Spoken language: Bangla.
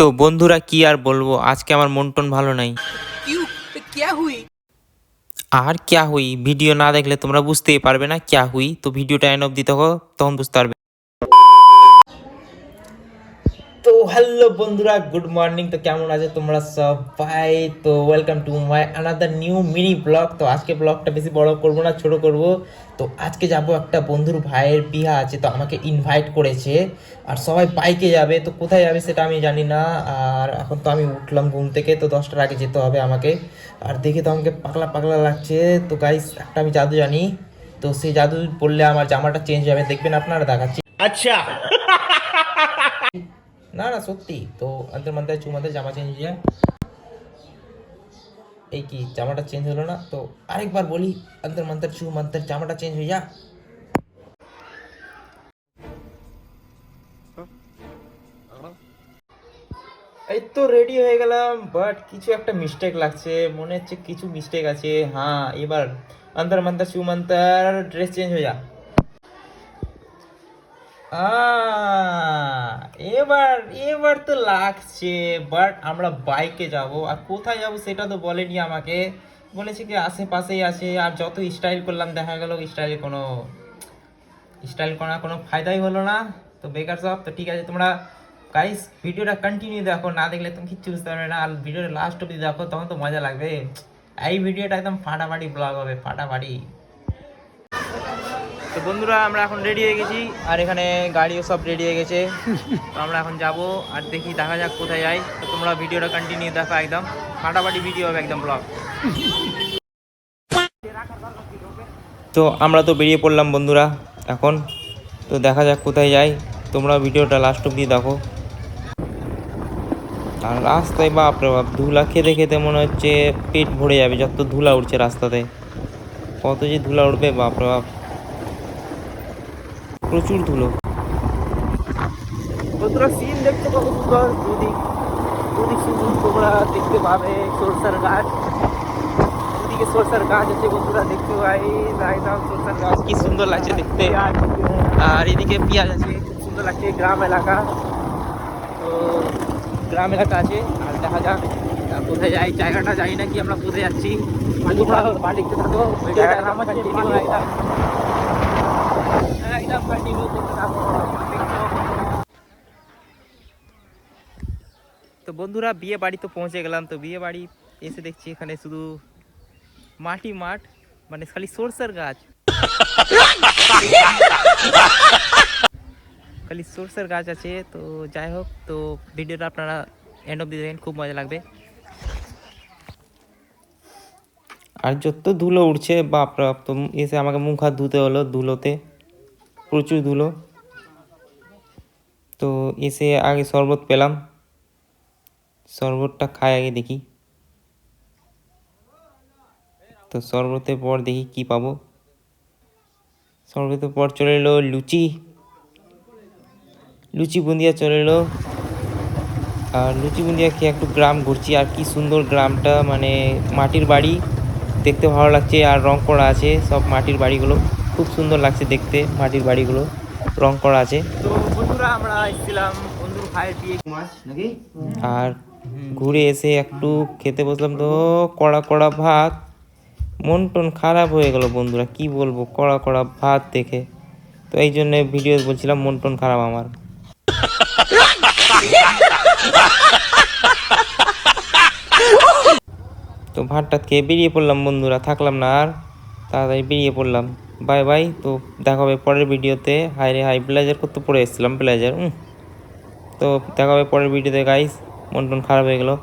তো বন্ধুরা কি আর বলব? আজকে আমার মন টন ভালো নাই। আর ক্যা হুই? ভিডিও না দেখলে তোমরা বুঝতেই পারবে না ক্যা হুই? তো ভিডিওটা এন অব্দি তখন তখন বুঝতে পারবে। হ্যালো বন্ধুরা, গুড মর্নিং। তো কেমন আছে তোমরা সবাই? তো welcome to my another new mini blog তো আজকে ব্লগটা বেশি বড় করব না, ছোট করব। তো আজকে যাব একটা বন্ধুর ভাইয়ের বিয়া আছে, তো আমাকে ইনভাইট করেছে। আর সবাই বাইকে যাবে, তো কোথায় যাবে সেটা আমি জানি না। আর এখন তো আমি উঠলাম ঘুম থেকে, তো দশটার আগে যেতে হবে আমাকে। আর দেখে তো আমাকে পাগলা পাগলা লাগছে। তো গাইস একটা আমি জাদু জানি। তো সেই জাদু বললে আমার জামাটা চেঞ্জ হবে, দেখবেন আপনারা দেখাচ্ছি। না না সত্যি। তো অন্তর মন্ত্রে চুমাতে জামা চেঞ্জ হয়ে যায়। এই কি জামাটা চেঞ্জ হলো না? তো আরেকবার বলি অন্তর মন্ত্র চু মন্ত্রের জামাটা চেঞ্জ হয়ে যা এই তো রেডি হয়ে গেলাম বাট কিছু একটা মিস্টেক লাগছে। মনে হচ্ছে কিছু মিস্টেক আছে। হ্যাঁ এবার অন্তর মন্ত্র চু মন্ত্র ড্রেস চেঞ্জ হয়ে যা আহ, এবার এবার তো লাগছে বাট আমরা বাইকে যাব। আর কোথায় যাব সেটা তো বলেনি আমাকে। বলেছে কি আশেপাশেই আছে, আর যত স্টাইল করলাম, দেখা গেল স্টাইলে কোনো স্টাইল করার কোনো ফায়দাই হলো না। তো বেকার সব, তো ঠিক আছে, তোমরা গাইস ভিডিওটা কন্টিনিউ দেখো, না দেখলে তুমি কিচ্ছু বুঝতে পারবে না। আর ভিডিওটা লাস্ট অব্দি দেখো, তখন তো মজা লাগবে। এই ভিডিওটা একদম ফাটাফাটি ব্লগ হবে, ফাটাফাটি। তো বন্ধুরা, আমরা এখন রেডি হয়ে গেছি, আর এখানে গাড়িও সব রেডি হয়ে গেছে। তো আমরা এখন যাব, আর দেখি দেখা যাক কোথায় যাই। তো তোমরা ভিডিওটা কন্টিনিউ দেখো একদম। ফাটাফাটি ভিডিও হবে একদম ব্লগ তো আমরা তো বেরিয়ে পড়লাম বন্ধুরা, এখন। তো দেখা যাক কোথায় যাই। তোমরা ভিডিওটা লাস্ট অব্দি দেখো। আর রাস্তায় বাপরে বাপ, ধুলা খেতে খেতে মনে হচ্ছে পেট ভরে যাবে, যত ধুলা উঠছে রাস্তাতে। কত যে ধুলা উঠবে বাপরে বাপ। প্রচুর ধুলো। বন্ধুরা সিন দেখতে কত সুন্দর। দুদিক দুদিক শুধু তোমরা দেখতে পাবে সরষার গাছ। দুদিকে সরষার গাছ আছে বন্ধুরা দেখতে পাই। একদম সরষার গাছ। কি সুন্দর লাগছে দেখতে। আর এদিকে পেঁয়াজ আছে। খুব সুন্দর লাগছে গ্রাম এলাকা। তো গ্রাম এলাকা আছে আর দেখা যাক কোথায় যাই জায়গাটা জানি না কি আমরা কোথায় যাচ্ছি। মালিকতে থাকো জায়গাটার নাম হচ্ছে continue একদম। একদম continue করতে থাকো। তো বন্ধুরা, বিয়ে বাড়ি তো পৌঁছে গেলাম। তো বিয়ে বাড়ি এসে দেখছি এখানে শুধু মাটি মাঠ মানে খালি সরষের গাছ। খালি সরষের গাছ আছে, তো যাই হোক, তো ভিডিওটা আপনারা এন্ড অব অব্দি দেখেন, খুব মজা লাগবে। আর যত ধুলো উঠছে বাপ রে বাপ, তো এসে আমাকে মুখ হাত ধুতে হলো ধুলোতে। প্রচুর ধুলো। তো এসে আগে শরবত পেলাম। শরবতটা খাই আগে দেখি। তো শরবতের পর দেখি কি পাবো। শরবতের পর চলে এলো লুচি। লুচি বুন্দিয়া চলে এলো। আর লুচি বুন্দিয়া খেয়ে একটু গ্রাম ঘুরছি। আর কি সুন্দর গ্রামটা মানে মাটির বাড়ি। দেখতে ভালো লাগছে আর রং করা আছে, সব মাটির বাড়িগুলো। খুব সুন্দর লাগছে দেখতে মাটির বাড়িগুলো রং করা আছে। তো বন্ধুরা আমরা এসেছিলাম বন্ধুর ভাইয়ের বিয়ে। মাছ নাকি? আর ঘুরে এসে একটু খেতে বসলাম তো কড়া কড়া ভাত। মন টন খারাপ হয়ে গেল বন্ধুরা কি বলব কড়া কড়া ভাত দেখে। তো এই জন্য ভিডিও বলছিলাম মন টন খারাপ আমার। তো ভাতটা খেয়ে বেরিয়ে পড়লাম বন্ধুরা থাকলাম না আর তাড়াতাড়ি বেরিয়ে পড়লাম। Bye bye. তো দেখা হবে পরের ভিডিওতে। হাই রে হাই ব্লেজার করতে পড়ে এসেছিলাম, ব্লেজার তো দেখা হবে পরের ভিডিওতে গাইস মন টন খারাপ হয়ে গেলো।